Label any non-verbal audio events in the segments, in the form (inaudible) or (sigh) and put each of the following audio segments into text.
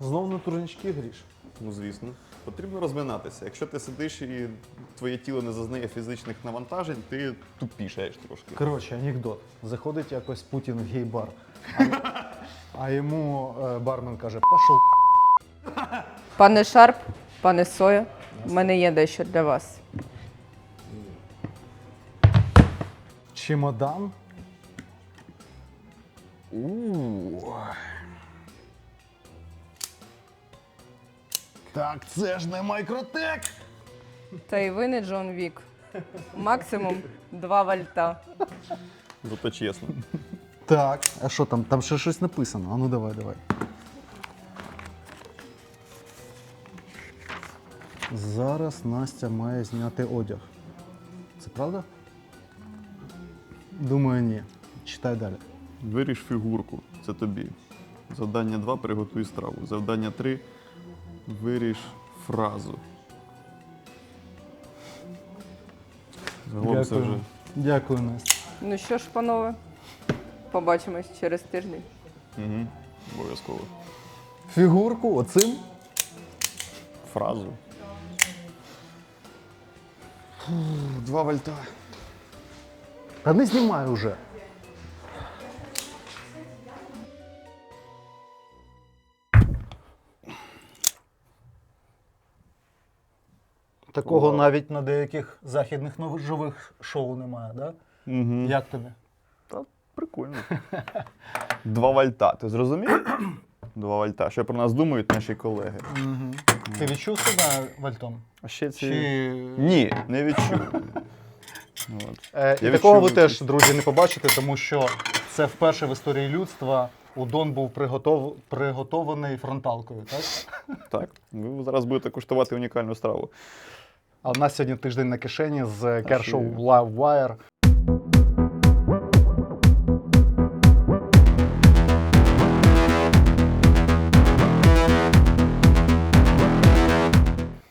Знов на турнічки гріш. Ну, звісно. Потрібно розминатися. Якщо ти сидиш і твоє тіло не зазнає фізичних навантажень, ти тупішаєш трошки. Коротше, анекдот. Заходить якось Путін в гей-бар. А, а йому е, бармен каже: пошов. Пане Шарп, пане Соя, в мене є дещо для вас. Чемодан. Так, це ж не майкротек! Та й ви не Джон Вік. Максимум 2 вольта. Зато чесно. Так, а що там? Там ще щось написано. А ну давай, давай. Зараз Настя має зняти одяг. Це правда? Думаю, ні. Читай далі. Виріж фігурку. Це тобі. Завдання 2 приготуй страву. Завдання 3 виріж фразу. Загалом це вже. Дякую, Настя. Ну що ж, панове, побачимось через тиждень. Угу. Обов'язково. Фігурку оцим. Фразу. Два вольта. Та не знімай уже. Такого навіть на деяких західних ножових шоу немає, да? Угу. Як тобі? Та прикольно. (laughs) Два вольта. Ти зрозумів? (clears throat) Два вольта. Що про нас думають наші колеги? Угу. Ти відчув себе вальтом? А ще ці. Чи... Ні, не відчув. (laughs) От. Е, Я і такого ви відчув теж, друзі, не побачите, тому що це вперше в історії людства удон був приготов... приготований фронталкою, так? Так, ви зараз будете куштувати унікальну страву. А в нас сьогодні тиждень на кишені з Kershaw є? Live Wire.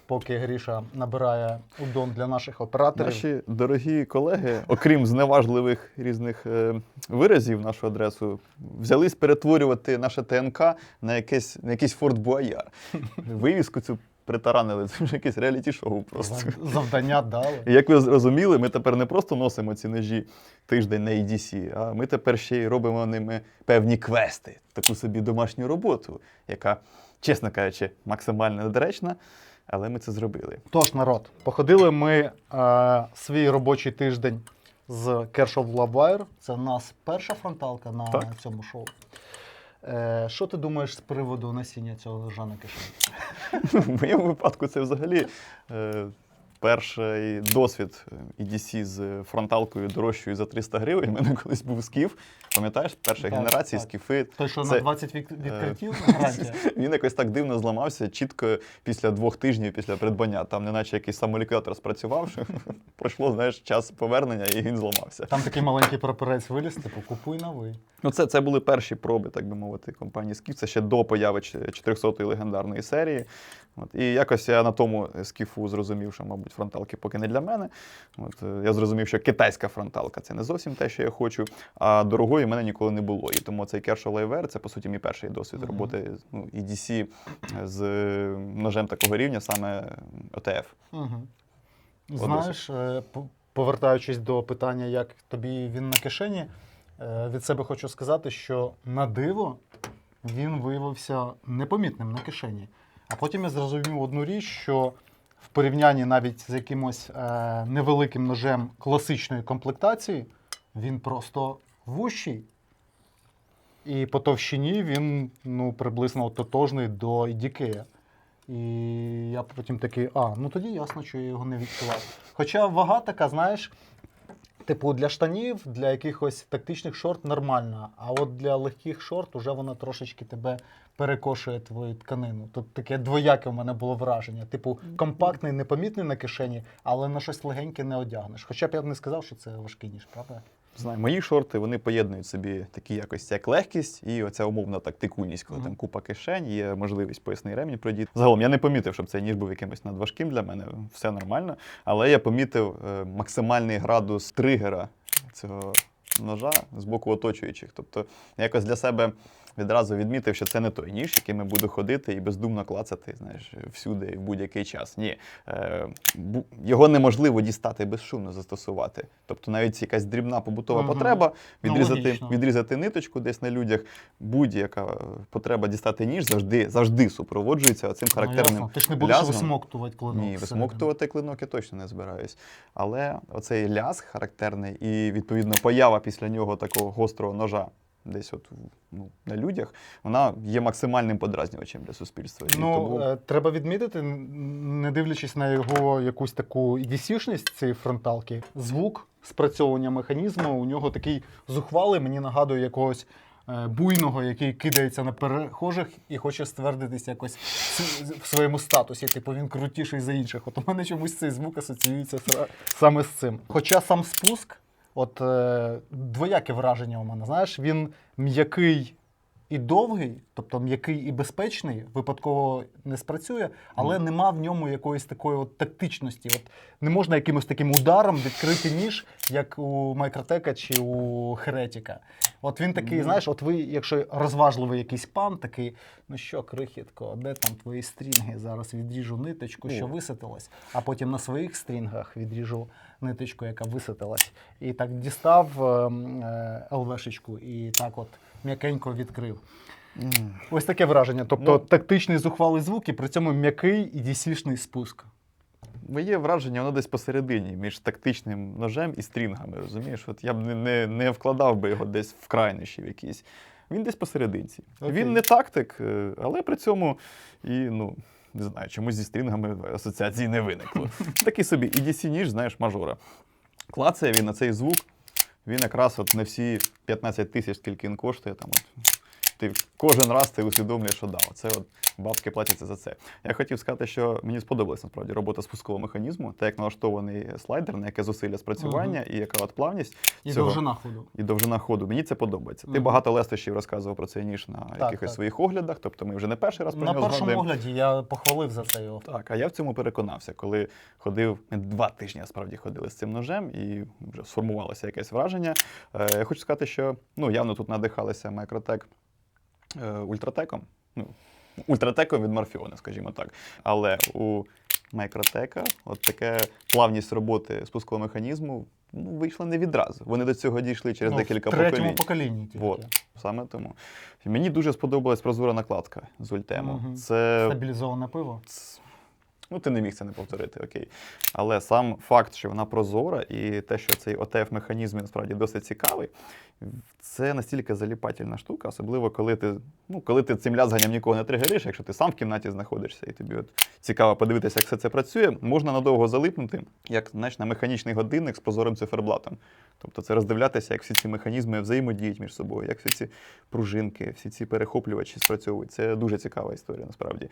Поки Гріша набирає удон для наших операторів. Наші дорогі колеги, окрім зневажливих різних е, виразів нашу адресу, взялись перетворювати наше ТНК на якесь на якийсь Форт Буаяр. (laughs) Вивіску цю притаранили. (laughs) Це вже якесь реаліті-шоу просто. Завдання дали. Як ви зрозуміли, ми тепер не просто носимо ці ножі тиждень на EDC, а ми тепер ще й робимо ними певні квести, таку собі домашню роботу, яка, чесно кажучи, максимально недоречна, але ми це зробили. Тож, народ, походили ми е, свій робочий тиждень з Kershaw Live Wire. Це в нас перша фронталка на Так. цьому шоу. Е, що ти думаєш з приводу носіння цього ножа на кишені? (laughs) В моєму випадку це взагалі е, перший досвід EDC з фронталкою дорожчою за 300 гривень. У мене колись був скіф. Пам'ятаєш, першої Так, генерації так. скіфи. Той, що Це- на 20 вік- відкриттів (laughs) гарантія. Він якось так дивно зламався чітко після двох тижнів після придбання. Там неначе якийсь самоліквідатор спрацював, (laughs) пройшло знаєш, час повернення, і він зламався. Там такий маленький прапорець виліз, типу, купуй новий. Ну, це, це були перші проби, так би мовити, компанії Скіф. Це ще до появи 400-ї легендарної серії. От. І якось я на тому скіфу зрозумів, що, мабуть, фронталки поки не для мене. От. е, Я зрозумів, що китайська фронталка це не зовсім те, що я хочу, а дорогої в мене ніколи не було. І тому цей Kershaw Live це, по суті, мій перший досвід роботи ну, EDC з е, ножем такого рівня, саме ОТФ. Угу. Знаєш, е, повертаючись до питання, як тобі він на кишені, від себе хочу сказати, що на диво він виявився непомітним на кишені. А потім я зрозумів одну річ, що в порівнянні навіть з якимось е, невеликим ножем класичної комплектації, він просто вущий. І по товщині він ну, приблизно тотожний до Ідікея. І я потім такий, а, ну тоді ясно, що я його не відчував. Хоча вага така, знаєш, типу для штанів, для якихось тактичних шорт нормальна, а от для легких шорт уже вона трошечки тебе перекошує твою тканину. Тут таке двояке в мене було враження. Типу, компактний, непомітний на кишені, але на щось легеньке не одягнеш. Хоча б я б не сказав, що це важкий ніж, правда? Знаю, мої шорти вони поєднують собі такі якості, як легкість і оця умовна тактикульність, коли Мгм. там купа кишень, є можливість поясний ремінь продіти. Загалом я не помітив, щоб цей ніж був якимось надважким для мене, все нормально. Але я помітив е, максимальний градус тригера цього ножа з боку оточуючих. Тобто якось для себе відразу відмітив, що це не той ніж, яким я буду ходити і бездумно клацати, знаєш, всюди і в будь-який час. Ні. Е, його неможливо дістати безшумно застосувати. Тобто навіть якась дрібна побутова Мгм. потреба, Ну, відрізати, логічно. відрізати ниточку десь на людях, будь-яка е, потреба дістати ніж завжди, завжди супроводжується цим Ну, характерним ясно. Ти ж не будеш лязгом. висмоктувати клинок. Ні, висмоктувати клинок я точно не збираюсь. Але оцей ляск характерний і, відповідно, поява після нього такого гострого ножа десь от ну, на людях, вона є максимальним подразнювачем для суспільства. І Ну, тому... е, треба відмітити, не дивлячись на його якусь таку EDC-шність цієї фронталки, звук спрацьовування механізму у нього такий зухвалий, мені нагадує якогось е, буйного, який кидається на перехожих і хоче ствердитись якось в своєму статусі. Типу він крутіший за інших. От у мене чомусь цей звук асоціюється саме з цим. Хоча сам спуск, от е, двояке враження у мене, знаєш, він м'який і довгий, тобто м'який і безпечний, випадково не спрацює, але нема в ньому якоїсь такої от тактичності. От не можна якимось таким ударом відкрити ніж, як у Майкротека чи у Херетіка. От він такий, Ну. знаєш, от ви, якщо розважливий якийсь пан, такий, ну що, крихітко, де там твої стрінги? Зараз відріжу ниточку, що виситилась, а потім на своїх стрінгах відріжу ниточку, яка виситилась. І так дістав ем, е, ЛВшечку і так от м'якенько відкрив. Ось таке враження. Тобто Ну. тактичний зухвалий звук і при цьому м'який і дісішний спуск. Моє враження, воно десь посередині між тактичним ножем і стрінгами. Розумієш? От я б не, не, не вкладав би його десь в крайнощі в якісь. Він десь посерединці. Окей. Він не тактик, е, але при цьому і, ну, не знаю, чомусь зі стрінгами асоціації не виникло. (laughs) Такий собі EDC ніж, знаєш, мажора. Клацає він на цей звук. Він якраз от не всі 15 тисяч, скільки він коштує. Там от, ти кожен раз ти усвідомлюєш, що да, це от бабки платяться за це. Я хотів сказати, що мені сподобалась насправді робота спускового механізму, так як налаштований слайдер, на яке зусилля спрацювання і яка от плавність І цього, довжина ходу. і довжина ходу. Мені це подобається. Ти багато лестощів розказував про цей ніж на якихось так. своїх оглядах, тобто ми вже не перший раз про На нього першому згадуємо. огляді я похвалив за це його. Так, а я в цьому переконався, коли ходив ми два тижні, насправді ходили з цим ножем, і вже сформувалося якесь враження. Е, я хочу сказати, що ну, явно тут надихалися Microtech ультратеком. Ну, ультратеком від Морфіона, скажімо так. Але у Майкротека от таке плавність роботи спускового механізму ну, вийшла не відразу. Вони до цього дійшли через Ну, декілька в третьому поколінь. поколінні тільки. Вот, саме тому. Мені дуже сподобалась прозора накладка з ультему. Угу. Це Стабілізоване пиво. Ц- Ну, ти не міг це не повторити, окей. Але сам факт, що вона прозора, і те, що цей ОТФ-механізм насправді досить цікавий, це настільки заліпательна штука, особливо коли ти, ну, коли ти цим лязганням нікого не тригериш, якщо ти сам в кімнаті знаходишся, і тобі от цікаво подивитися, як все це працює, можна надовго залипнути, як знаєш, на механічний годинник з прозорим циферблатом. Тобто це роздивлятися, як всі ці механізми взаємодіють між собою, як всі ці пружинки, всі ці перехоплювачі спрацьовують. Це дуже цікава історія, насправді.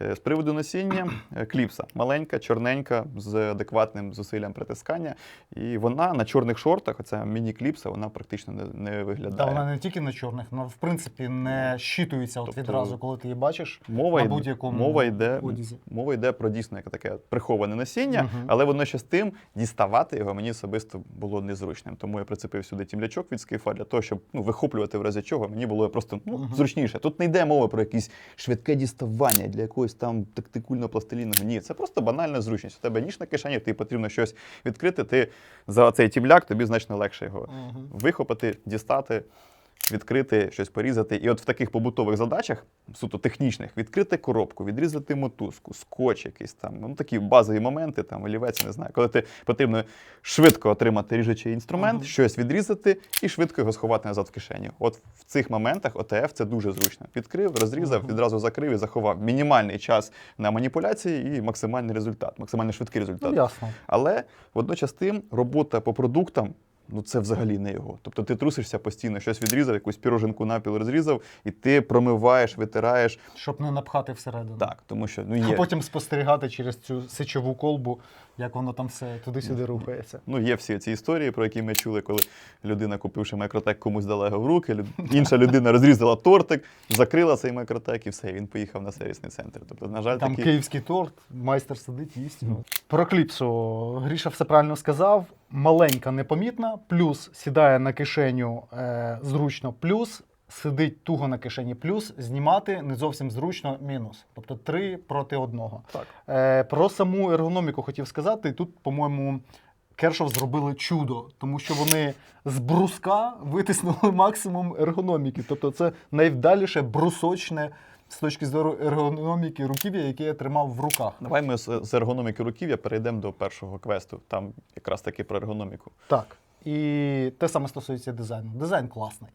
Е, З приводу носіння, е, кліпса маленька, чорненька, з адекватним зусиллям притискання. І вона на чорних шортах, оця міні-кліпса, вона практично не, не виглядає. вона не тільки на чорних, вона в принципі не щитується от Тобто відразу, коли ти її бачиш. Мова, на будь-якому мова, йде, одязі. мова йде про дійсно яке таке приховане носіння, Мгм. але водночас тим діставати його мені особисто було незручним. Тому я прицепив сюди тімлячок від скифа для того, щоб ну, вихоплювати в разі чого мені було просто ну, зручніше. Тут не йде мова про якесь швидке діставання для якогось там тактикульно пластилінного. Ні, це просто банальна зручність. У тебе ніж на кишені, тобі потрібно щось відкрити. Ти за цей тімляк тобі значно легше його Мгм. вихопити, дістати, відкрити, щось порізати. І от в таких побутових задачах, суто технічних, відкрити коробку, відрізати мотузку, скотч якийсь там, ну такі базові моменти, там олівець, не знаю, коли ти потрібно швидко отримати ріжучий інструмент, Мгм. щось відрізати і швидко його сховати назад в кишеню. От в цих моментах ОТФ це дуже зручно. Відкрив, розрізав, Мгм. відразу закрив і заховав. Мінімальний час на маніпуляції і максимальний результат, максимально швидкий результат. Ну, ясно. Але водночас тим робота по продуктам. Ну, це взагалі не його. Тобто ти трусишся постійно, щось відрізав, якусь пірожинку напіл розрізав, і ти промиваєш, витираєш. Щоб не напхати всередину. Так, тому що ну А потім спостерігати через цю сечову колбу, як воно там все туди-сюди рухається. ну, є всі ці історії, про які ми чули, коли людина, купивши микротек, комусь дала його в руки, люд- інша людина розрізала тортик, закрила цей микротек і все, він поїхав на сервісний центр. Тобто, на жаль, Там такі... київський торт, майстер сидить, їсть. його. Про кліпсу Гріша все правильно сказав. Маленька, непомітна, плюс сідає на кишеню е, зручно, плюс сидить туго на кишені, плюс знімати не зовсім зручно мінус. Тобто три проти одного. Так. Е, про саму ергономіку хотів сказати. Тут, по-моєму, Кершов зробили чудо, тому що вони з бруска витиснули максимум ергономіки. Тобто це найвдаліше брусочне з точки зору ергономіки руків'я, яке я тримав в руках. Давай ми з, ергономіки руків'я перейдемо до першого квесту. Там якраз таки про ергономіку. Так. І те саме стосується дизайну. Дизайн класний.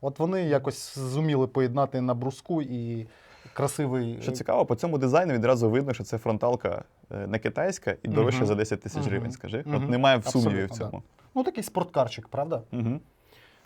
От вони якось зуміли поєднати на бруску і красивий. Що цікаво, по цьому дизайну відразу видно, що це фронталка е, не китайська і дорожча Мгм. за 10 тисяч Мгм. гривень. Скажи, Мгм. от немає сумнівів в цьому. Ну, такий спорткарчик, правда? Угу.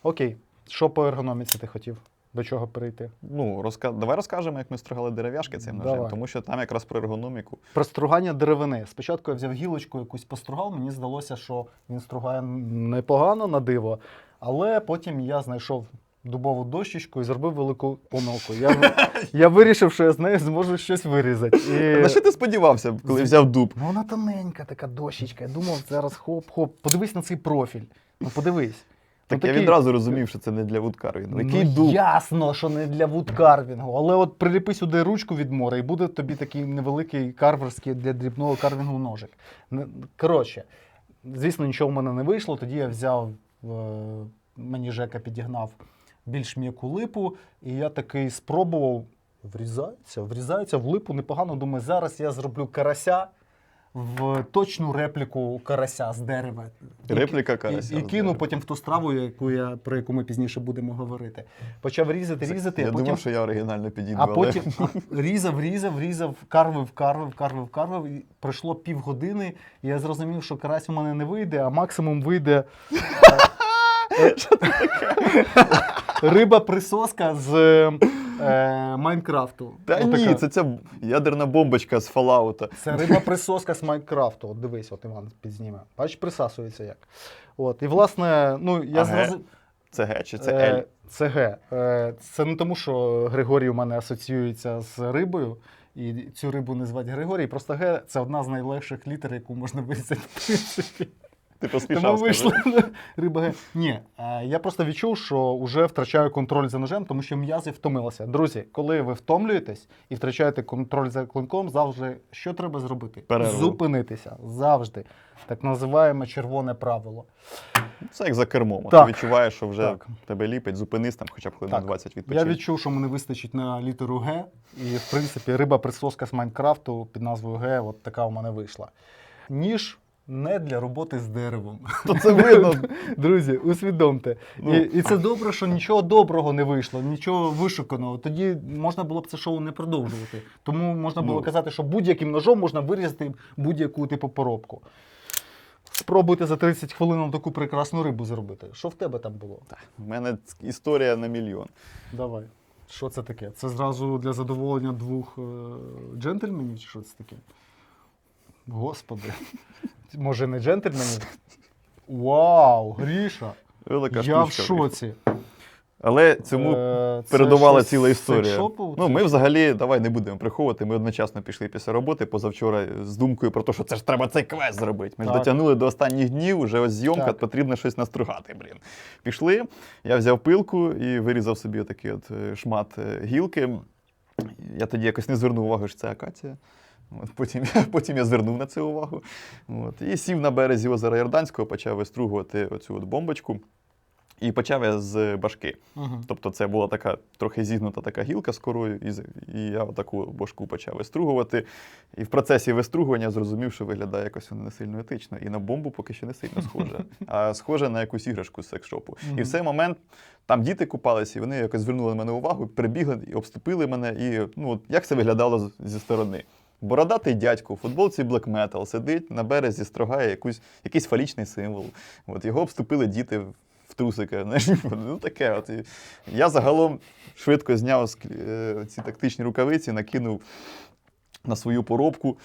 Окей. Що по ергономіці ти хотів? До чого перейти? Ну, розка... давай розкажемо, як ми стригали дерев'яшки цим ножем, Давай. тому що там якраз про ергономіку. Про стругання деревини. Спочатку я взяв гілочку, якусь постругав. Мені здалося, що він стругає непогано на диво, але потім я знайшов дубову дощечку і зробив велику помилку. Я, (laughs) я вирішив, що я з нею зможу щось вирізати. І... На що ти сподівався, коли взяв дуб? Ну, вона тоненька така дощечка. Я думав, зараз хоп-хоп. Подивись на цей профіль. Ну, подивись. Так ну, я такий- відразу розумів, що це не для вудкарвінгу. Який ну, дуб? Ясно, що не для вудкарвінгу. Але от приліпи сюди ручку від моря, і буде тобі такий невеликий карверський для дрібного карвінгу ножик. Коротше, звісно, нічого в мене не вийшло. Тоді я взяв, е, мені Жека підігнав більш м'яку липу, і я такий спробував. Врізається, врізається в липу непогано. Думаю, зараз я зроблю карася в точну репліку карася з дерева. І- Репліка і, карася і з кину потім в ту страву, яку я, про яку ми пізніше будемо говорити. Почав різати, різати, Я а потім, думав, що я оригінально підійду, а але потім різав, різав, різав, карвив, карвив, карвив, карвив. І пройшло півгодини, і я зрозумів, що карась у мене не вийде, а максимум вийде. Риба присоска з е, Майнкрафту. Та Отака. ні, це ця ядерна бомбочка з Фалаута. Це риба присоска з Майнкрафту. От дивись, от Іван підзніме. Бачиш, присасується як. От. І власне, ну я зразу. Це Г чи це Е, Л? Це Г. Е, Це не тому, що Григорій у мене асоціюється з рибою, і цю рибу не звати Григорій. Просто Г це одна з найлегших літер, яку можна вирізати, в принципі. Ти Тому поспішав. вийшло скажи. риба Ні, е, я просто відчув, що вже втрачаю контроль за ножем, тому що м'язи втомилися. Друзі, коли ви втомлюєтесь і втрачаєте контроль за клинком, завжди що треба зробити? Перерву. Зупинитися. Завжди. Так називаємо червоне правило. Це як за кермом. Так. Ти відчуваєш, що вже Так. тебе ліпить, зупинись там хоча б хвилин Так. 20 Я відчув, що мені вистачить на літеру Г. І, в принципі, риба присоска з Майнкрафту під назвою Г, от така у мене вийшла. Ніж не для роботи з деревом. (laughs) То це видно. Друзі, усвідомте. Ну. І, і це добре, що нічого доброго не вийшло, нічого вишуканого. Тоді можна було б це шоу не продовжувати. Тому можна було Ну. казати, що будь-яким ножом можна вирізати будь-яку типу поробку. Спробуйте за 30 хвилин таку прекрасну рибу зробити. Що в тебе там було? У мене історія на мільйон. Давай. Що це таке? Це зразу для задоволення двох е, джентльменів, чи що це таке? Господи. Може, не джентльменів? Вау, Гріша! Велика Я в штучка. шоці. Але цьому Е, це передувала щось ціла з історія. секшопу? Ну, ми взагалі, давай не будемо приховувати. Ми одночасно пішли після роботи позавчора з думкою про те, що це ж треба цей квест зробити. Ми ж Так. дотягнули до останніх днів, вже ось зйомка, Так. потрібно щось настругати. Блін. Пішли, я взяв пилку і вирізав собі отакий от е, шмат е, гілки. Я тоді якось не звернув увагу, що це акація. От, потім, (laughs) потім я звернув на це увагу. От, і сів на березі озера Йорданського, почав вистругувати оцю от бомбочку. І почав я з башки. Мгм. Тобто це була така трохи зігнута така гілка з корою, і, і я таку башку почав вистругувати. І в процесі вистругування зрозумів, що виглядає якось воно не сильно етично. І на бомбу поки що не сильно схоже, (laughs) а схоже на якусь іграшку з секшопу. І в цей момент там діти купалися, і вони якось звернули на мене увагу, прибігли і обступили мене. І ну, як це виглядало зі сторони? Бородатий дядько у футболці Black Metal сидить на березі, строгає якусь, якийсь фалічний символ. От його обступили діти в-. (laughs) Знаєш, ну таке. От. Я загалом швидко зняв е, ці тактичні рукавиці, накинув на свою поробку.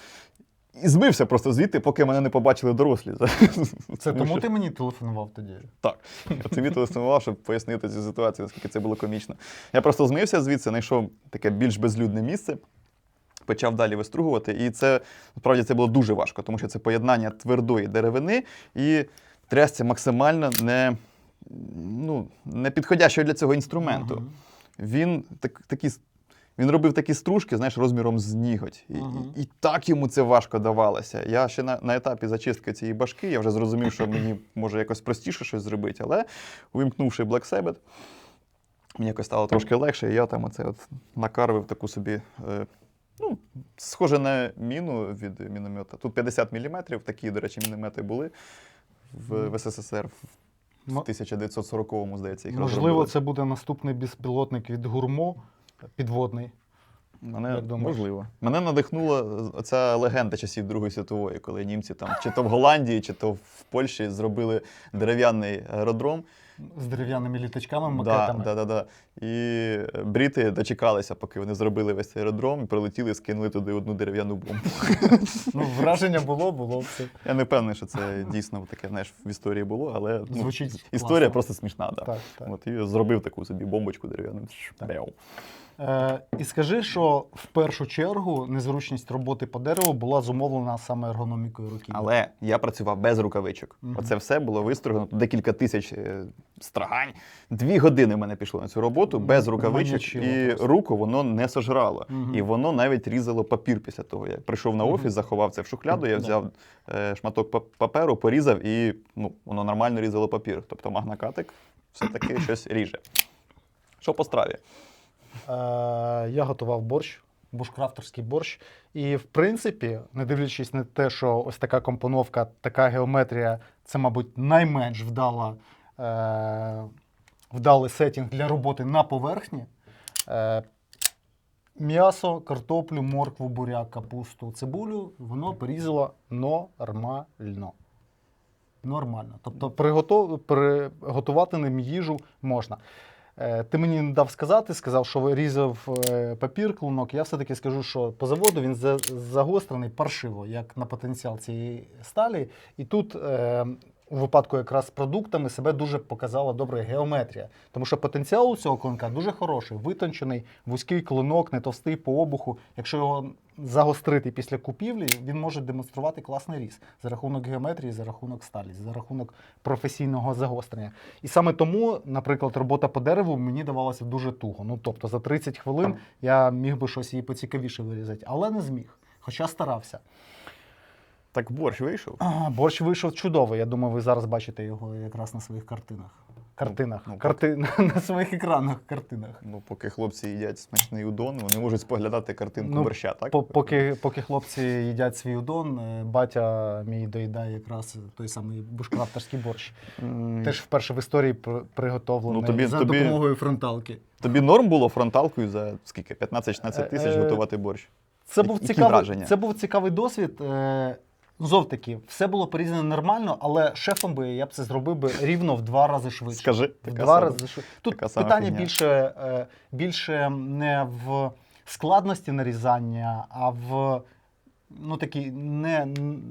І збився просто звідти, поки мене не побачили дорослі. (laughs) Це тому ти мені телефонував тоді? Так. Я тобі телефонував, щоб пояснити цю ситуацію, наскільки це було комічно. Я просто змився звідси, знайшов таке більш безлюдне місце, почав далі вистругувати. І це насправді це було дуже важко, тому що це поєднання твердої деревини і трясця максимально не. ну, непідходящого для цього інструменту. Мгм. Він так, такі, він робив такі стружки, знаєш, розміром з ніготь. І, Мгм. і, і так йому це важко давалося. Я ще на, на етапі зачистки цієї башки, я вже зрозумів, що мені може якось простіше щось зробити, але увімкнувши Black Sabbath, мені якось стало трошки легше, і я там оце от накарвив таку собі. Е, Ну, схоже на міну від міномета. Тут 50 мм, такі, до речі, міномети були в, в СССР в 1940-му, здається, їх Можливо, розробили. це буде наступний безпілотник від гурмо підводний. Мене можливо. Мене надихнула ця легенда часів Другої світової, коли німці там чи то в Голландії, чи то в Польщі зробили дерев'яний аеродром. З дерев'яними літачками, макетами. да, да, да. І бріти дочекалися, поки вони зробили весь цей аеродром, і прилетіли і скинули туди одну дерев'яну бомбу. (laughs) Ну, враження було, було все. Я не певний, що це дійсно таке знаєш, в історії було, але ну, Звучить історія класно. просто смішна. Да. Так, так. От, і зробив таку собі бомбочку дерев'яну. Е, і скажи, що в першу чергу незручність роботи по дереву була зумовлена саме ергономікою руки. Але я працював без рукавичок. Мгм. Оце все було вистрогано декілька тисяч е, страгань. Дві години в мене пішло на цю роботу без рукавичок, і просто. руку воно не сожрало. Мгм. І воно навіть різало папір після того. Я прийшов на офіс, заховав це в шухляду, я взяв е, шматок паперу, порізав і ну, воно нормально різало папір. Тобто магнакатик все-таки щось ріже. Що по страві? Е, я готував борщ, бушкрафтерський борщ. І в принципі, не дивлячись на те, що ось така компоновка, така геометрія, це, мабуть, найменш вдала, е, вдалий сетінг для роботи на поверхні. Е, м'ясо, картоплю, моркву, буряк, капусту, цибулю, воно порізало нормально. Нормально. Тобто приготувати ним їжу можна. Е, Ти мені не дав сказати, сказав, що різав е, папір, клунок. Я все-таки скажу, що по заводу він за- загострений паршиво, як на потенціал цієї сталі. І тут е, у випадку якраз з продуктами себе дуже показала добре геометрія. Тому що потенціал у цього клинка дуже хороший, витончений, вузький клинок, не товстий по обуху. Якщо його загострити після купівлі, він може демонструвати класний різ за рахунок геометрії, за рахунок сталі, за рахунок професійного загострення. І саме тому, наприклад, робота по дереву мені давалася дуже туго. Ну тобто за 30 хвилин я міг би щось її поцікавіше вирізати, але не зміг. Хоча старався. Так борщ вийшов. А, борщ вийшов чудовий. Я думаю, ви зараз бачите його якраз на своїх картинах. Картинах. ну, Карти... (laughs) На своїх екранах картинах. Ну, поки хлопці їдять смачний удон, вони можуть споглядати картинку Ну, борща, так? По- Поки, поки хлопці їдять свій удон, е, батя мій доїдає якраз той самий бушкрафтерський борщ. Теж вперше в історії при- приготовлений Ну, тобі- за тобі- допомогою фронталки. Тобі норм було фронталкою за скільки? 15-16 тисяч Е, готувати борщ. Це був цікавий, це був цікавий досвід. Е, Знов таки, все було порізано нормально, але шефом би я б це зробив би рівно в два рази швидше. Скажи, в така два сама- рази швидше. Тут така сама питання фігня. більше, е, більше не в складності нарізання, а в ну, такій не,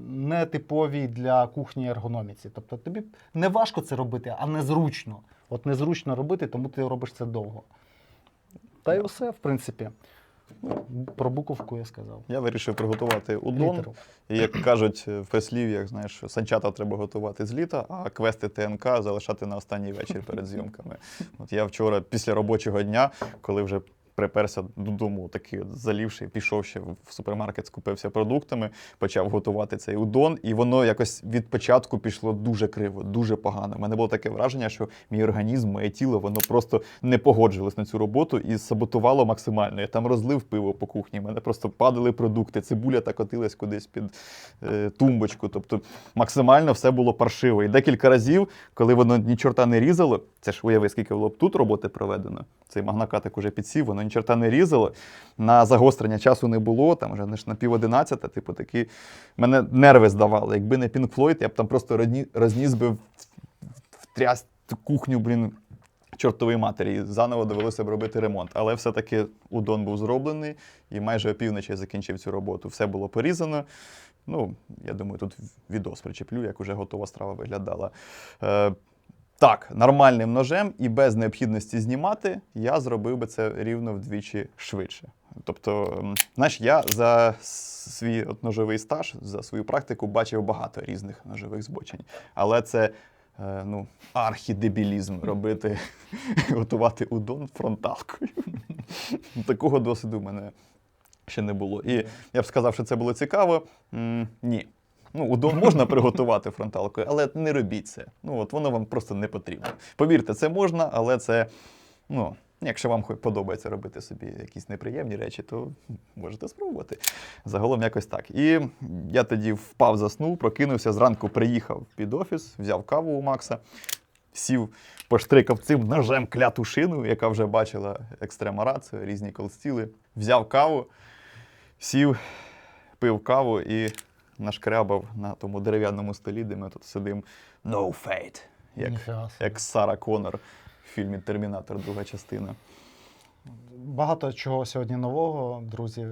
не типовій для кухні ергономіці. Тобто тобі не важко це робити, а незручно. От незручно робити, тому ти робиш це довго. Та й усе, в принципі. Про буковку я сказав. Я вирішив приготувати удон. Літеру. І як кажуть в прислів'ях, знаєш, санчата треба готувати з літа, а квести ТНК залишати на останній вечір перед зйомками. От я вчора, після робочого дня, коли вже приперся додому, такий от залівши, пішов ще в супермаркет, скупився продуктами, почав готувати цей удон, і воно якось від початку пішло дуже криво, дуже погано. У мене було таке враження, що мій організм, моє тіло, воно просто не погоджилось на цю роботу і саботувало максимально. Я там розлив пиво по кухні, мене просто падали продукти, цибуля та котилась кудись під е, тумбочку. Тобто максимально все було паршиво. І декілька разів, коли воно ні чорта не різало, це ж уяви, скільки було б тут роботи проведено. Цей магнакатик уже підсів, воно ні чорта не різало. На загострення часу не було, там вже на пів одинадцята, типу такі. Мене нерви здавали. Якби не Pink Floyd, я б там просто розніс би в- втряс кухню, блін. Чортової матері, і заново довелося б робити ремонт. Але все-таки удон був зроблений, і майже опівночі закінчив цю роботу. Все було порізано. Ну, я думаю, тут відос причеплю, як уже готова страва виглядала. Е, так, нормальним ножем і без необхідності знімати, я зробив би це рівно вдвічі швидше. Тобто, знаєш, я за свій от ножовий стаж, за свою практику бачив багато різних ножових збочень. Але це е, ну, архідебілізм робити, (laughs) готувати удон фронталкою. (laughs) Такого досвіду в мене ще не було. І я б сказав, що це було цікаво. М, ні. Ну, удон можна приготувати фронталкою, але не робіть це. Ну, от воно вам просто не потрібно. Повірте, це можна, але це, ну, якщо вам подобається робити собі якісь неприємні речі, то можете спробувати. Загалом якось так. І я тоді впав, заснув, прокинувся, зранку приїхав під офіс, взяв каву у Макса, сів, поштрикав цим ножем кляту шину, яка вже бачила екстрема рацію, різні колстіли. Взяв каву, сів, пив каву і нашкрябав на тому дерев'яному столі, де ми тут сидимо. No fate. Як, як Сара Коннор в фільмі Термінатор, друга частина. Багато чого сьогодні нового, друзі.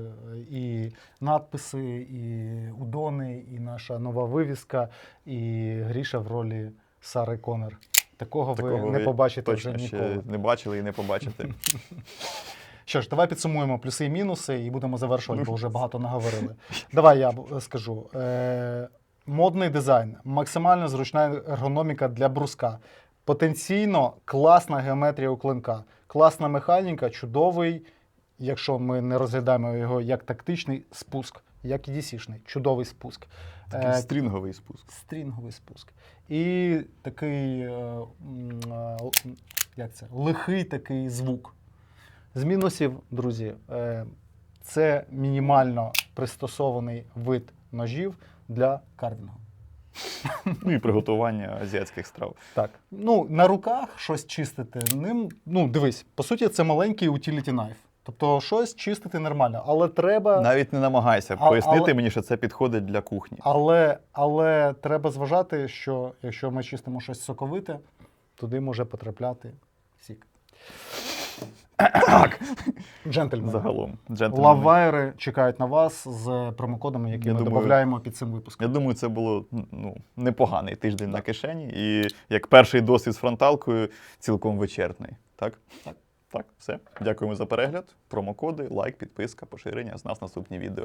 І надписи, і удони, і наша нова вивіска, і Гріша в ролі Сари Конер. Такого, Такого ви не побачите Точно вже ще ніколи. не бачили і не побачите. (laughs) Що ж, давай підсумуємо плюси і мінуси і будемо завершувати, Ну, бо вже багато наговорили. Давай я скажу. Е, модний дизайн, максимально зручна ергономіка для бруска. Потенційно класна геометрія у клинка, класна механіка, чудовий, якщо ми не розглядаємо його як тактичний спуск, як і DC-шний, чудовий спуск. Такий Е, стрінговий спуск. стрінговий спуск. І такий, е, е, як це, лихий такий звук. З мінусів, друзі, е, це мінімально пристосований вид ножів для карвінгу. Ну і приготування азіатських страв. Так. Ну, на руках щось чистити ним. Ну, дивись, по суті, це маленький utility knife. Тобто щось чистити нормально, але треба. Навіть не намагайся А- пояснити але- мені, що це підходить для кухні. Але, але треба зважати, що якщо ми чистимо щось соковите, туди може потрапляти сік. Так. Джентльмени. Загалом. Джентльмени. Лавайри чекають на вас з промокодами, які Я ми думаю- додаємо під цим випуском. Я думаю, це було ну, непоганий тиждень на кишені. І як перший досвід з фронталкою цілком вичерпний. Так? Так. Так, все. Дякуємо за перегляд. Промокоди, лайк, підписка, поширення. З нас наступні відео.